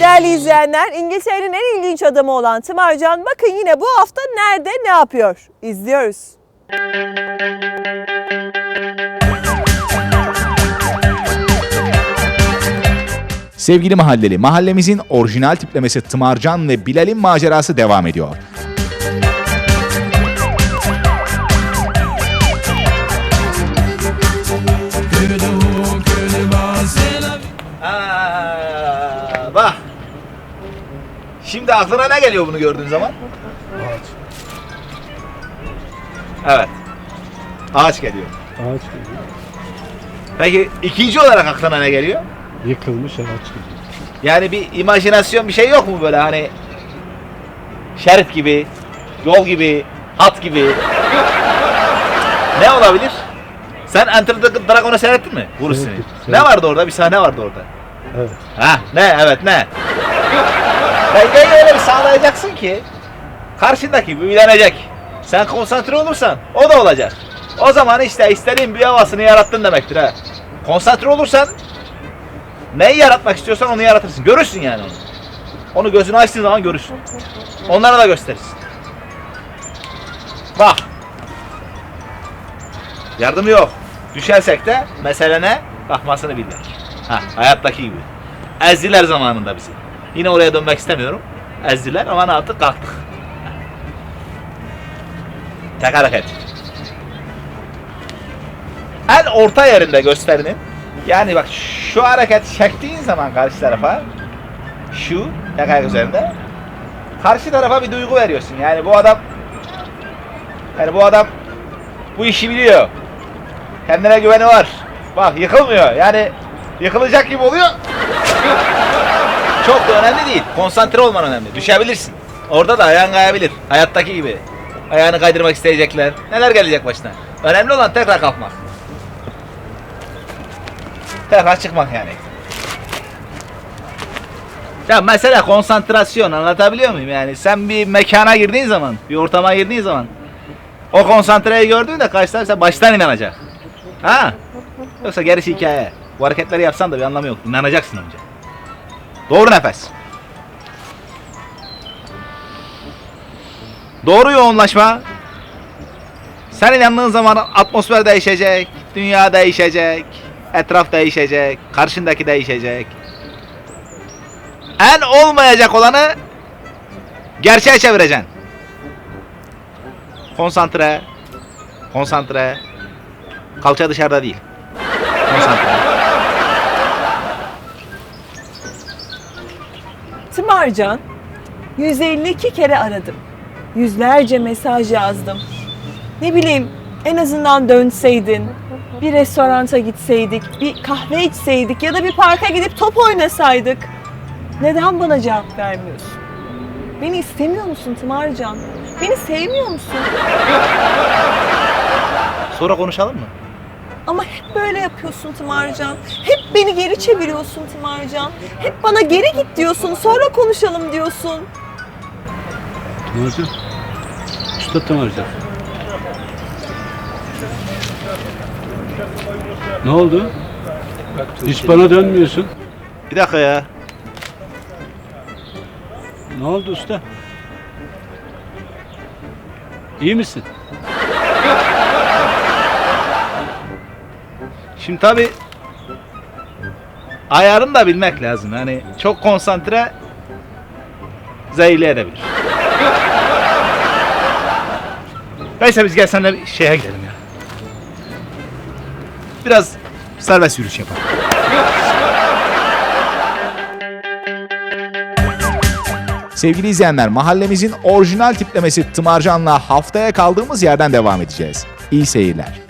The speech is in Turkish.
Değerli izleyenler, İngiltere'nin en ilginç adamı olan Tımarcan bakın yine bu hafta nerede ne yapıyor? İzliyoruz. Sevgili mahalleli, mahallemizin orijinal tiplemesi Tımarcan ve Bilal'in macerası devam ediyor. Şimdi aklına ne geliyor bunu gördüğün zaman? Ağaç. Evet. Ağaç geliyor. Ağaç geliyor. Peki ikinci olarak aklına ne geliyor? Yıkılmış ağaç geliyor. Yani bir imajinasyon bir şey yok mu böyle hani şerit gibi, yol gibi, hat gibi. ne olabilir? Sen Enter the Dragon'u seyrettin mi? Seyrettim, Ne vardı orada? Bir sahne vardı orada. Evet. Ha ne evet ne? Dengeyi öyle bir sağlayacaksın ki karşındaki büyülenecek. Sen konsantre olursan o da olacak. O zaman işte istediğin bir havasını yarattın demektir ha. Konsantre olursan neyi yaratmak istiyorsan onu yaratırsın. Görürsün yani onu. Onu gözünü açtığın zaman görürsün. Onlara da gösterirsin. Bak. Yardım yok. Düşersek de mesele ne? Kalkmasını bilmek. Ha, hayattaki gibi. Ezdiler zamanında bizi. Yine oraya dönmek istemiyorum. Ezdiler ama ne yaptık? Kalktık. Tek hareket. En orta yerinde gösterinin. Yani bak şu hareket çektiğin zaman karşı tarafa şu tek ayak üzerinde karşı tarafa bir duygu veriyorsun. Yani bu adam yani bu adam bu işi biliyor. Kendine güveni var. Bak yıkılmıyor. Yani yıkılacak gibi oluyor. Çok da önemli değil. Konsantre olman önemli. Düşebilirsin. Orada da ayağın kayabilir. Hayattaki gibi. Ayağını kaydırmak isteyecekler. Neler gelecek başına. Önemli olan tekrar kalkmak. Tekrar çıkmak yani. Ya mesela konsantrasyon anlatabiliyor muyum yani? Sen bir mekana girdiğin zaman, bir ortama girdiğin zaman o konsantreyi gördüğünde karşı taraf baştan inanacak. Ha? Yoksa gerisi hikaye. Bu hareketleri yapsan da bir anlamı yok. İnanacaksın önce. Doğru nefes. Doğru yoğunlaşma. Sen inandığın zaman atmosfer değişecek, dünya değişecek, etraf değişecek, karşındaki değişecek. En olmayacak olanı gerçeğe çevireceksin. Konsantre. Konsantre. Kalça dışarıda değil. Konsantre. Tımarcan, 152 kere aradım. Yüzlerce mesaj yazdım. Ne bileyim, en azından dönseydin, bir restoranta gitseydik, bir kahve içseydik ya da bir parka gidip top oynasaydık. Neden bana cevap vermiyorsun? Beni istemiyor musun Tımarcan? Beni sevmiyor musun? Sonra konuşalım mı? Ama hep böyle yapıyorsun Tımarcan. Hep beni geri çeviriyorsun Tımarcan. Hep bana geri git diyorsun, sonra konuşalım diyorsun. Tınarcan. Usta Tınarcan. Ne oldu? Hiç bana dönmüyorsun. Bir dakika ya. Ne oldu usta? İyi misin? Şimdi tabi ayarını da bilmek lazım. Yani çok konsantre zehirleyebilir. Neyse biz gel seninle bir şeye gidelim ya. Biraz serbest yürüyüş yapalım. Sevgili izleyenler, mahallemizin orijinal tiplemesi Tımarcan'la haftaya kaldığımız yerden devam edeceğiz. İyi seyirler.